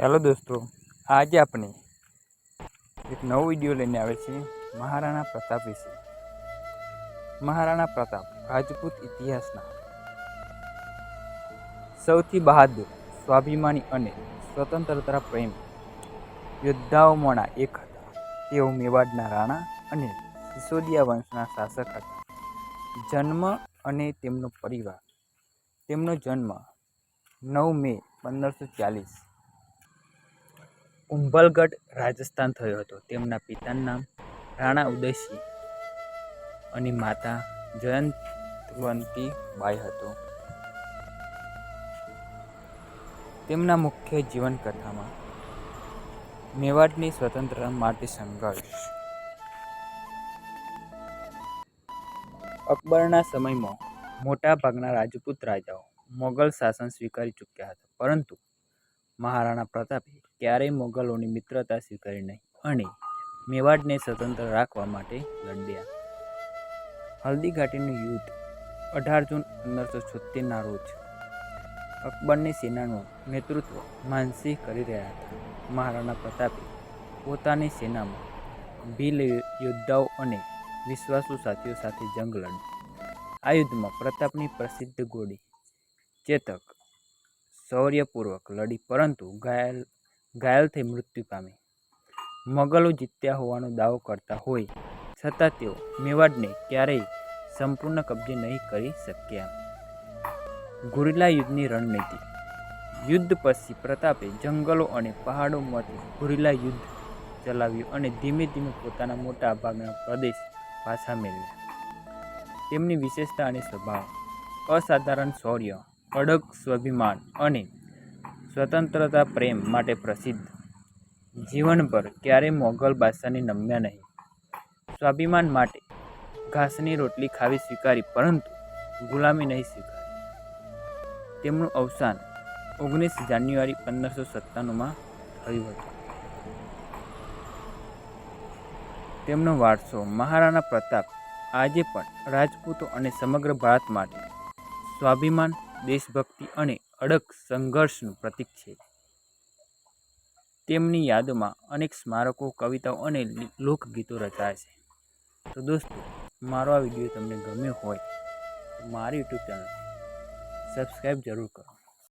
Hello દોસ્તો, આજે આપણે એક નવો વીડિયો લઈને આવે છીએ મહારાણા પ્રતાપ વિશે. મહારાણા પ્રતાપ રાજપૂત ઇતિહાસના સૌથી બહાદુર, સ્વાભિમાની અને સ્વતંત્રતા પ્રેમ યોદ્ધાઓમાંના એક હતા. તેઓ મેવાડના રાણા અને સિસોદિયા વંશના શાસક હતા. જન્મ અને તેમનો પરિવાર. તેમનો જન્મ નવ મે પંદરસો ચાલીસ કુંભલગઢ, રાજસ્થાન થયો હતો. તેમના પિતાનું નામ રાણા ઉદયસિંહ અને માતા જયંતવંતીબાઈ હતો. તેમના મુખ્ય જીવનકથામાં મેવાડની સ્વતંત્રતા માટે સંઘર્ષ. અકબરના સમયમાં મોટા ભાગના રાજપૂત રાજાઓ મોગલ શાસન સ્વીકારી ચૂક્યા હતા, પરંતુ મહારાણા પ્રતાપે ક્યારેય મોગલોની મિત્રતા સ્વીકારી નહીં અને મેવાડને સ્વતંત્ર રાખવા માટે લડ્યા. હલ્દી ઘાટીનું યુદ્ધ અઢાર જૂન પંદરસો છોતેરના રોજ અકબરની સેનાનું નેતૃત્વ માનસિંહ કરી રહ્યા હતા. મહારાણા પ્રતાપે પોતાની સેનામાં ભીલ યોદ્ધાઓ અને વિશ્વાસુ સાથીઓ સાથે જંગ લડ્યું. આ યુદ્ધમાં પ્રતાપની પ્રસિદ્ધ ગોળી ચેતક શૌર્યપૂર્વક લડી, પરંતુ ઘાયલ ઘાયલ થઈ મૃત્યુ પામી. મોગલો જીત્યા હોવાનો દાવો કરતા હોય છતાં તેઓ મેવાડને ક્યારેય સંપૂર્ણ કબજે નહીં કરી શક્યા. ગુરિલા યુદ્ધની રણનીતિ. યુદ્ધ પછી પ્રતાપે જંગલો અને પહાડોમાંથી ગુરિલ્લા યુદ્ધ ચલાવ્યું અને ધીમે ધીમે પોતાના મોટા ભાગના પ્રદેશ પાછા મેળવ્યા. તેમની વિશેષતા અને સ્વભાવ. અસાધારણ શૌર્ય, અડગ સ્વાભિમાન અને સ્વતંત્રતા, પ્રેમ માટે પ્રસિદ્ધ. જીવનભર ક્યારેય મોગલ બાદશાહને નમ્યા નહીં. સ્વાભિમાન માટે ઘાસની રોટલી ખાવી સ્વીકારી, પરંતુ ગુલામી નહીં સ્વીકારી. તેમનું અવસાન ઓગણીસ જાન્યુઆરી પંદરસો સત્તાણુંમાં થયું હતું. તેમનો વારસો મહારાણા પ્રતાપ આજે પણ રાજપૂતો અને સમગ્ર ભારત માટે સ્વાભિમાન, દેશભક્તિ અને અડગ સંઘર્ષનું પ્રતીક છે. તેમની યાદોમાં અનેક સ્મારકો, કવિતાઓ અને લોકગીતો રચાયા છે. તો દોસ્તો, મારો આ વીડિયો તમને ગમ્યો હોય તો મારી યુટ્યુબ ચેનલ સબસ્ક્રાઈબ જરૂર કરો.